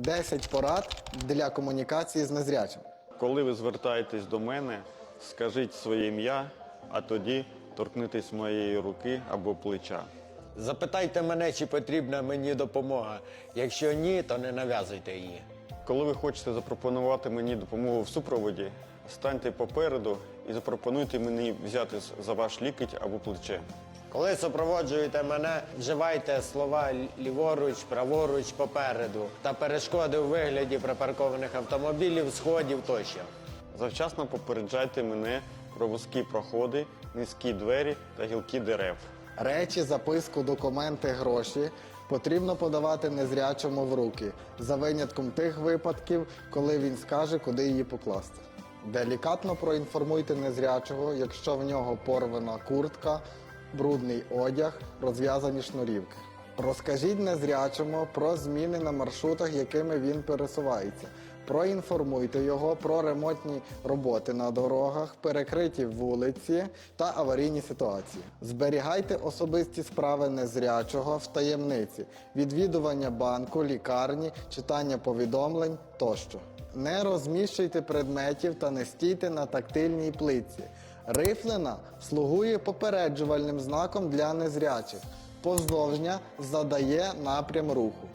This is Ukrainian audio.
10 порад для комунікації з незрячим. Коли ви звертаєтесь до мене, скажіть своє ім'я, а тоді торкнитесь моєї руки або плеча. Запитайте мене, чи потрібна мені допомога. Якщо ні, то не нав'язуйте її. Коли ви хочете запропонувати мені допомогу в супроводі, станьте попереду і запропонуйте мені взяти за ваш лікоть або плече. Коли супроводжуєте мене, вживайте слова ліворуч, праворуч, попереду та перешкоди у вигляді припаркованих автомобілів, сходів тощо. Завчасно попереджайте мене про вузькі проходи, низькі двері та гілки дерев. Речі, записку, документи, гроші потрібно подавати незрячому в руки, за винятком тих випадків, коли він скаже, куди її покласти. Делікатно проінформуйте незрячого, якщо в нього порвана куртка, брудний одяг, розв'язані шнурівки. Розкажіть незрячому про зміни на маршрутах, якими він пересувається. Проінформуйте його про ремонтні роботи на дорогах, перекриті вулиці та аварійні ситуації. Зберігайте особисті справи незрячого в таємниці, відвідування банку, лікарні, читання повідомлень тощо. Не розміщуйте предметів та не стійте на тактильній плитці. Рифлена слугує попереджувальним знаком для незрячих. Поздовжня задає напрям руху.